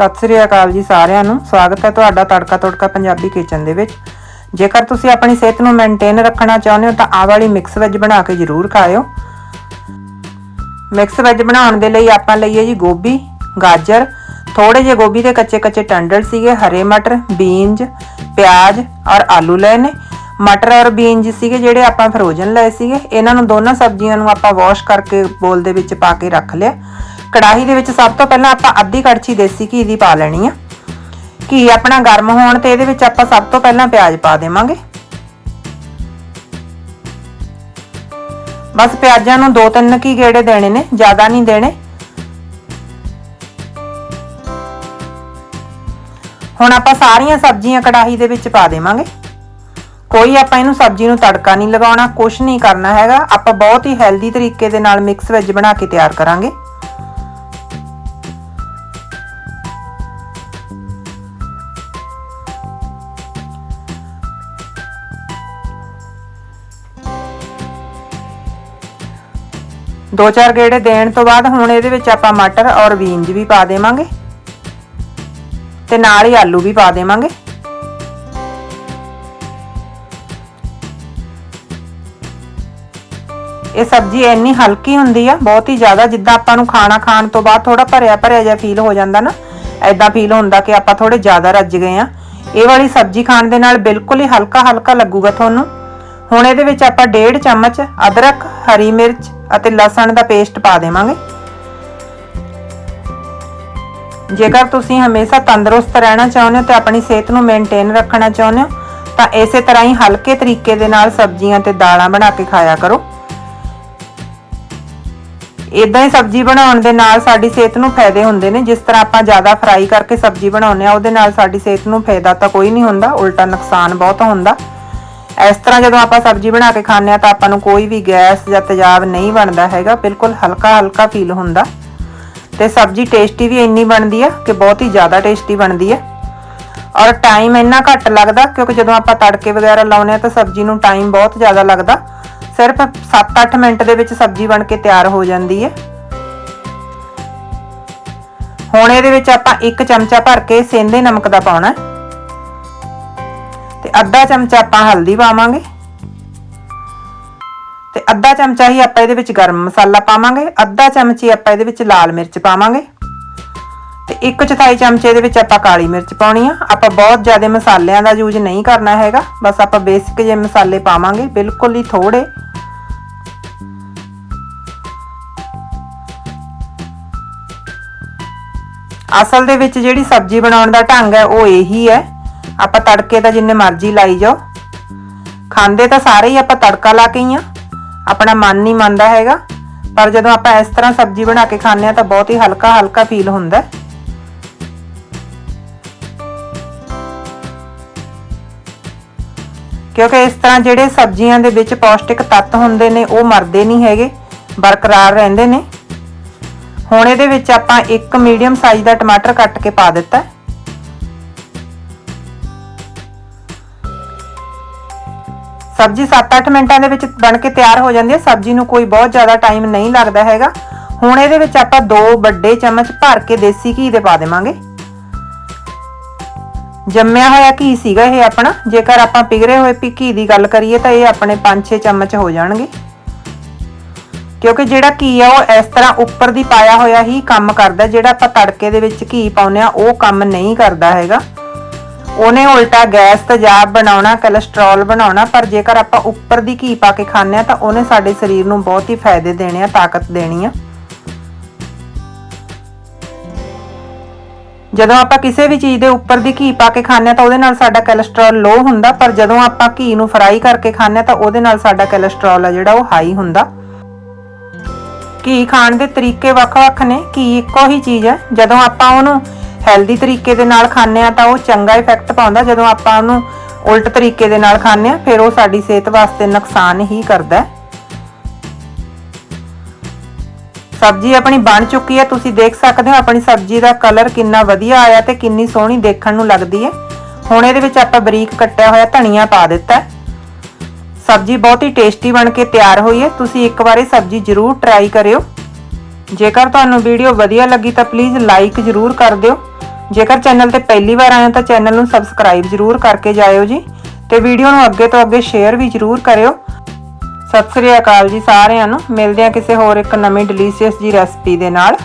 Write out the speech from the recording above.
ਸਤਿ ਸ੍ਰੀ ਅਕਾਲ ਜੀ ਸਾਰਿਆਂ ਨੂੰ। ਸਵਾਗਤ ਹੈ ਤੁਹਾਡਾ ਤੜਕਾ ਤੜਕਾ ਪੰਜਾਬੀ ਕਿਚਨ ਦੇ ਵਿੱਚ। ਜੇਕਰ ਤੁਸੀਂ ਆਪਣੀ ਸਿਹਤ ਨੂੰ ਮੇਨਟੇਨ ਰੱਖਣਾ ਚਾਹੁੰਦੇ ਹੋ ਤਾਂ ਆਹ ਵਾਲੀ ਮਿਕਸ ਵੈਜ ਬਣਾ ਕੇ ਜ਼ਰੂਰ ਖਾਇਓ। ਮਿਕਸ ਵੈਜ ਬਣਾਉਣ ਦੇ ਲਈ ਆਪਾਂ ਲਈਏ ਜੀ ਗੋਭੀ, ਗਾਜਰ। ਥੋੜੇ ਜਿਹੇ ਗੋਭੀ ਦੇ ਕੱਚੇ ਕੱਚੇ ਟੰਡਲ ਸੀਗੇ, ਹਰੇ ਮਟਰ, ਬੀਨਜ, ਪਿਆਜ਼ ਔਰ ਆਲੂ ਲਏ ਨੇ। ਮਟਰ ਔਰ ਬੀਨਜ ਸੀਗੇ ਜਿਹੜੇ ਆਪਾਂ ਫਰੋਜ਼ਨ ਲਏ ਸੀਗੇ। ਇਹਨਾਂ ਨੂੰ ਦੋਨਾਂ ਸਬਜ਼ੀਆਂ ਨੂੰ ਆਪਾਂ ਵਾਸ਼ ਕਰਕੇ ਬੋਲ ਦੇ ਵਿੱਚ ਪਾ ਕੇ ਰੱਖ ਲਿਆ। ਕੜਾਹੀ ਦੇ ਵਿੱਚ ਸਭ ਤੋਂ ਪਹਿਲਾਂ ਆਪਾਂ ਅੱਧੀ ਕੜਛੀ ਦੇਸੀ ਘੀ ਦੀ ਪਾ ਲੈਣੀ ਆ। ਘੀ ਆਪਣਾ ਗਰਮ ਹੋਣ ਤੇ ਇਹਦੇ ਵਿੱਚ ਆਪਾਂ ਸਭ ਤੋਂ ਪਹਿਲਾਂ ਪਿਆਜ਼ ਪਾ ਦੇਵਾਂਗੇ। ਬਸ ਪਿਆਜ਼ਾਂ ਨੂੰ ਦੋ ਤਿੰਨ ਕੀ ਗੇੜੇ ਦੇਣੇ ਨੇ, ਜ਼ਿਆਦਾ ਨਹੀਂ ਦੇਣੇ। ਹੁਣ ਆਪਾਂ ਸਾਰੀਆਂ ਸਬਜ਼ੀਆਂ ਕੜਾਹੀ ਦੇ ਵਿੱਚ ਪਾ ਦੇਵਾਂਗੇ। ਕੋਈ ਆਪਾਂ ਇਹਨੂੰ ਸਬਜ਼ੀ ਨੂੰ ਤੜਕਾ ਨਹੀਂ ਲਗਾਉਣਾ ਕੁਝ ਨਹੀਂ ਕਰਨਾ ਹੈਗਾ। ਆਪਾਂ ਬਹੁਤ ਹੀ ਹੈਲਦੀ ਤਰੀਕੇ ਦੇ ਨਾਲ ਮਿਕਸ ਵੈਜ ਬਣਾ ਕੇ ਤਿਆਰ ਕਰਾਂਗੇ। ਦੋ ਚਾਰ ਗੇੜੇ ਦੇਣ ਤੋਂ ਬਾਅਦ ਹੁਣ ਇਹਦੇ ਵਿੱਚ ਆਪਾਂ ਮਟਰ ਔਰ ਬੀਨਜ ਵੀ ਪਾ ਦੇਵਾਂਗੇ। ਤੇ ਨਾਲ ਹੀ ਆਲੂ ਵੀ ਪਾ ਦੇਵਾਂਗੇ। ਇਹ ਸਬਜ਼ੀ ਇੰਨੀ ਹਲਕੀ ਹੁੰਦੀ ਆ, ਬਹੁਤ ਹੀ ਜ਼ਿਆਦਾ ਜਿੱਦਾਂ ਆਪਾਂ ਨੂੰ ਖਾਣਾ ਖਾਣ ਤੋਂ ਬਾਅਦ ਥੋੜਾ ਭਰਿਆ ਭਰਿਆ ਜਿਹਾ ਫੀਲ ਹੋ ਜਾਂਦਾ ਨਾ ਐਦਾਂ ਫੀਲ ਹੁੰਦਾ ਕਿ ਆਪਾਂ ਥੋੜੇ ਜ਼ਿਆਦਾ ਰੱਜ ਗਏ ਆ। ਇਹ ਵਾਲੀ ਸਬਜ਼ੀ ਖਾਣ ਦੇ ਨਾਲ ਬਿਲਕੁਲ ਹੀ ਹਲਕਾ ਹਲਕਾ ਲੱਗੂਗਾ ਤੁਹਾਨੂੰ। ਹੁਣ ਇਹਦੇ ਵਿੱਚ ਆਪਾਂ 1.5 ਚਮਚ ਅਦਰਕ, ਹਰੀ ਮਿਰਚ ਅਤੇ ਲਸਣ ਦਾ ਪੇਸਟ ਪਾ ਦੇਵਾਂਗੇ। ਜੇਕਰ ਤੁਸੀਂ ਹਮੇਸ਼ਾ ਤੰਦਰੁਸਤ ਰਹਿਣਾ ਚਾਹੁੰਦੇ ਹੋ ਤੇ ਆਪਣੀ ਸਿਹਤ ਨੂੰ ਮੇਨਟੇਨ ਰੱਖਣਾ ਚਾਹੁੰਦੇ ਹੋ, ਤਾਂ ਇਸੇ ਤਰ੍ਹਾਂ ਹੀ ਹਲਕੇ ਤਰੀਕੇ ਦੇ ਨਾਲ ਸਬਜ਼ੀਆਂ ਤੇ ਦਾਲਾਂ ਬਣਾ ਕੇ ਖਾਇਆ ਕਰੋ। ਇਦਾਂ ਹੀ ਸਬਜ਼ੀ ਬਣਾਉਣ ਦੇ ਨਾਲ ਸਾਡੀ ਸਿਹਤ ਨੂੰ ਫਾਇਦੇ ਹੁੰਦੇ ਨੇ। ਜਿਸ ਤਰ੍ਹਾਂ ਆਪਾਂ ਜ਼ਿਆਦਾ ਫਰਾਈ ਕਰਕੇ ਸਬਜ਼ੀ ਬਣਾਉਂਦੇ ਆ ਉਹਦੇ ਨਾਲ ਸਾਡੀ ਸਿਹਤ ਨੂੰ ਫਾਇਦਾ ਤਾਂ ਕੋਈ ਨਹੀਂ ਹੁੰਦਾ, ਉਲਟਾ ਨੁਕਸਾਨ ਬਹੁਤ ਹੁੰਦਾ। ਇਸ ਤਰ੍ਹਾਂ ਜਦੋਂ ਆਪਾਂ ਸਬਜ਼ੀ ਬਣਾ ਕੇ ਖਾਂਦੇ ਆ ਤਾਂ ਆਪਾਂ ਨੂੰ ਕੋਈ ਵੀ ਗੈਸ ਜਾਂ ਤੇਜ਼ਾਬ ਨਹੀਂ ਬਣਦਾ ਹੈਗਾ, ਬਿਲਕੁਲ ਹਲਕਾ ਹਲਕਾ ਫੀਲ ਹੁੰਦਾ। ਤੇ ਸਬਜ਼ੀ ਟੇਸਟੀ ਵੀ ਇੰਨੀ ਬਣਦੀ ਆ ਕਿ ਬਹੁਤ ਹੀ ਜ਼ਿਆਦਾ ਟੇਸਟੀ ਬਣਦੀ ਆ। ਔਰ ਟਾਈਮ ਇੰਨਾ ਘੱਟ ਲੱਗਦਾ ਕਿਉਂਕਿ ਜਦੋਂ ਆਪਾਂ ਤੜਕੇ ਵਗੈਰਾ ਲਾਉਨੇ ਆ ਤਾਂ ਸਬਜ਼ੀ ਨੂੰ ਟਾਈਮ ਬਹੁਤ ਜ਼ਿਆਦਾ ਲੱਗਦਾ। ਸਿਰਫ 7-8 ਮਿੰਟ ਦੇ ਵਿੱਚ ਸਬਜ਼ੀ ਬਣ ਕੇ ਤਿਆਰ ਹੋ ਜਾਂਦੀ ਹੈ ਹੁਣ ਇਹਦੇ ਵਿੱਚ ਆਪਾਂ ਇੱਕ ਚਮਚਾ ਭਰ ਕੇ ਸੇਂਦੇ ਨਮਕ ਦਾ ਪਾਉਣਾ। ਹੈ ਤੇ ਅੱਧਾ ਚਮਚਾ ਆਪਾਂ ਹਲਦੀ ਪਾਵਾਂਗੇ। ਤੇ ਅੱਧਾ ਚਮਚਾ ਹੀ ਆਪਾਂ ਇਹਦੇ ਵਿੱਚ ਗਰਮ ਮਸਾਲਾ ਪਾਵਾਂਗੇ। ਅੱਧਾ ਚਮਚੀ ਆਪਾਂ ਇਹਦੇ ਵਿੱਚ ਲਾਲ ਮਿਰਚ ਪਾਵਾਂਗੇ। ਤੇ ਇੱਕ ਚੌਥਾਈ ਚਮਚੇ ਇਹਦੇ ਵਿੱਚ ਆਪਾਂ ਕਾਲੀ ਮਿਰਚ ਪਾਉਣੀ ਆ। ਆਪਾਂ ਬਹੁਤ ਜ਼ਿਆਦਾ ਮਸਾਲਿਆਂ ਦਾ ਯੂਜ਼ ਨਹੀਂ ਕਰਨਾ ਹੈਗਾ। ਬਸ ਆਪਾਂ ਬੇਸਿਕ ਜਿਹੇ ਮਸਾਲੇ ਪਾਵਾਂਗੇ, ਬਿਲਕੁਲ ਹੀ ਥੋੜੇ ਅਸਲ ਦੇ ਵਿੱਚ ਜਿਹੜੀ ਸਬਜ਼ੀ ਬਣਾਉਣ ਦਾ ਢੰਗ ਹੈ, ਉਹ ਇਹੀ ਹੈ। ਆਪਾਂ ਤੜਕੇ ਤਾਂ ਜਿੰਨੇ ਮਰਜ਼ੀ ਲਾਈ ਜਾਓ। ਖਾਂਦੇ ਤਾਂ ਸਾਰੇ ਹੀ ਆਪਾਂ ਤੜਕਾ ਲਾ ਕੇ ਹੀ ਆ। ਆਪਣਾ ਮਨ ਨਹੀਂ ਮੰਨਦਾ ਹੈਗਾ। ਪਰ ਜਦੋਂ ਆਪਾਂ ਇਸ ਤਰ੍ਹਾਂ ਸਬਜ਼ੀ ਬਣਾ ਕੇ ਖਾਂਦੇ ਆ ਤਾਂ ਬਹੁਤ ਹੀ ਹਲਕਾ ਹਲਕਾ ਫੀਲ ਹੁੰਦਾ ਕਿਉਂਕਿ ਇਸ ਤਰ੍ਹਾਂ ਜਿਹੜੇ ਸਬਜ਼ੀਆਂ ਦੇ ਵਿੱਚ ਪੌਸ਼ਟਿਕ ਤੱਤ ਹੁੰਦੇ ਨੇ, ਉਹ ਮਰਦੇ ਨਹੀਂ ਹੈਗੇ, ਬਰਕਰਾਰ ਰਹਿੰਦੇ ਨੇ। ਹੁਣ ਇਹਦੇ ਵਿੱਚ ਆਪਾਂ ਇੱਕ ਮੀਡੀਅਮ ਸਾਈਜ਼ ਦਾ ਟਮਾਟਰ ਕੱਟ ਕੇ ਪਾ ਦਿੱਤਾ ਸਬਜ਼ੀ 7-8 ਮਿੰਟਾਂ ਦੇ ਵਿੱਚ ਬਣ ਕੇ ਤਿਆਰ ਹੋ ਜਾਂਦੀ ਹੈ। ਸਬਜ਼ੀ ਨੂੰ ਕੋਈ ਬਹੁਤ ਜ਼ਿਆਦਾ ਟਾਈਮ ਨਹੀਂ ਲੱਗਦਾ ਹੈਗਾ। ਹੁਣ ਇਹਦੇ ਵਿੱਚ ਆਪਾਂ ਦੋ ਵੱਡੇ ਚਮਚ ਭਰ ਕੇ ਦੇਸੀ ਘੀ ਦੇ ਪਾ ਦੇਵਾਂਗੇ। ਜੰਮਿਆ ਹੋਇਆ ਘੀ ਸੀਗਾ ਇਹ ਆਪਣਾ। ਜੇਕਰ ਆਪਾਂ ਪਿਗਰੇ ਹੋਏ ਪੀ ਘੀ ਦੀ ਗੱਲ ਕਰੀਏ ਤਾਂ ਇਹ ਆਪਣੇ 5-6 ਚਮਚ ਹੋ ਜਾਣਗੇ। ਕਿਉਂਕਿ ਜਿਹੜਾ ਘੀ ਆ, ਉਹ ਇਸ ਤਰ੍ਹਾਂ ਉੱਪਰ ਦੀ ਪਾਇਆ ਹੋਇਆ ਹੀ ਕੰਮ ਕਰਦਾ। ਜਿਹੜਾ ਆਪਾਂ ਤੜਕੇ ਦੇ ਵਿੱਚ ਘੀ ਪਾਉਂਦੇ ਆ ਉਹ ਕੰਮ ਨਹੀਂ ਕਰਦਾ ਹੈਗਾ। ਉਹਨੇ ਉਲਟਾ ਗੈਸ ਤੇਜ਼ਾਬ ਬਣਾਉਣਾ ਕੋਲੇਸਟ੍ਰੋਲ ਬਣਾਉਣਾ, ਪਰ ਜੇਕਰ ਆਪਾਂ ਉੱਪਰ ਦੀ ਘੀ ਪਾ ਕੇ ਖਾਂਦੇ ਆ ਤਾਂ ਉਹਨੇ ਸਾਡੇ ਸਰੀਰ ਨੂੰ ਬਹੁਤ ਹੀ ਫਾਇਦੇ ਦੇਣੇ ਆ, ਤਾਕਤ ਦੇਣੀ ਆ। ਜਦੋਂ ਆਪਾਂ ਕਿਸੇ ਵੀ ਚੀਜ਼ ਦੇ ਉੱਪਰ ਦੀ ਘੀ ਪਾ ਕੇ ਖਾਂਦੇ ਆ ਤਾਂ ਉਹਦੇ ਨਾਲ ਸਾਡਾ ਕੋਲੇਸਟ੍ਰੋਲ ਲੋ ਹੁੰਦਾ, ਪਰ ਜਦੋਂ ਆਪਾਂ ਘੀ ਨੂੰ ਫਰਾਈ ਕਰਕੇ ਖਾਂਦੇ ਆ ਤਾਂ ਉਹਦੇ ਨਾਲ ਸਾਡਾ ਕੋਲੇਸਟ੍ਰੋਲ ਆ ਜਿਹੜਾ ਉਹ ਹਾਈ ਹੁੰਦਾ। ਘੀ ਖਾਣ ਦੇ ਤਰੀਕੇ ਵੱਖ-ਵੱਖ ਨੇ, ਘੀ ਇੱਕੋ ਹੀ ਚੀਜ਼ ਹੈ, ਜਦੋਂ ਆਪਾਂ ਉਹਨੂੰ ਹੈਲਦੀ ਤਰੀਕੇ ਦੇ ਨਾਲ ਖਾਂਦੇ ਆ ਤਾਂ ਉਹ ਚੰਗਾ ਇਫੈਕਟ ਪਾਉਂਦਾ। ਜਦੋਂ ਆਪਾਂ ਉਹਨੂੰ ਉਲਟ ਤਰੀਕੇ ਦੇ ਨਾਲ ਖਾਂਦੇ ਆ ਫਿਰ ਉਹ ਸਾਡੀ ਸਿਹਤ ਵਾਸਤੇ ਨੁਕਸਾਨ ਹੀ ਕਰਦਾ ਹੈ। ਸਬਜ਼ੀ ਆਪਣੀ ਬਣ ਚੁੱਕੀ ਹੈ, ਤੁਸੀਂ ਦੇਖ ਸਕਦੇ ਹੋ ਆਪਣੀ ਸਬਜ਼ੀ ਦਾ ਕਲਰ ਕਿੰਨਾ ਵਧੀਆ ਆਇਆ ਤੇ ਕਿੰਨੀ ਸੋਹਣੀ ਦੇਖਣ ਨੂੰ ਲੱਗਦੀ ਹੈ। ਹੁਣ ਇਹਦੇ ਵਿੱਚ ਆਪਾਂ ਬਰੀਕ ਕੱਟਿਆ ਹੋਇਆ ਧਨੀਆ ਪਾ ਦਿੱਤਾ ਸਬਜ਼ੀ ਬਹੁਤ ਹੀ ਟੇਸਟੀ ਬਣ ਕੇ ਤਿਆਰ ਹੋਈ ਹੈ। ਤੁਸੀਂ ਇੱਕ ਵਾਰੀ ਸਬਜ਼ੀ ਜ਼ਰੂਰ ਟਰਾਈ ਕਰਿਓ। ਜੇਕਰ ਤੁਹਾਨੂੰ ਵੀਡੀਓ ਵਧੀਆ ਲੱਗੀ ਤਾਂ ਪਲੀਜ਼ ਲਾਈਕ ਜ਼ਰੂਰ ਕਰ ਦਿਓ। ਜੇਕਰ ਚੈਨਲ ਤੇ ਪਹਿਲੀ ਵਾਰ ਆਏ ਤਾਂ ਚੈਨਲ ਨੂੰ ਸਬਸਕ੍ਰਾਈਬ ਜ਼ਰੂਰ ਕਰਕੇ ਜਾਇਓ ਜੀ ਤੇ ਵੀਡੀਓ ਨੂੰ ਅੱਗੇ ਤੋਂ ਅੱਗੇ ਸ਼ੇਅਰ ਵੀ ਜ਼ਰੂਰ ਕਰਿਓ। ਸਤਿ ਸ੍ਰੀ ਅਕਾਲ ਜੀ ਸਾਰਿਆਂ ਨੂੰ। ਮਿਲਦੇ ਹਾਂ ਕਿਸੇ ਹੋਰ ਇੱਕ ਨਵੀਂ ਡਿਲੀਸ਼ੀਅਸ ਜੀ ਰੈਸਪੀ ਦੇ ਨਾਲ।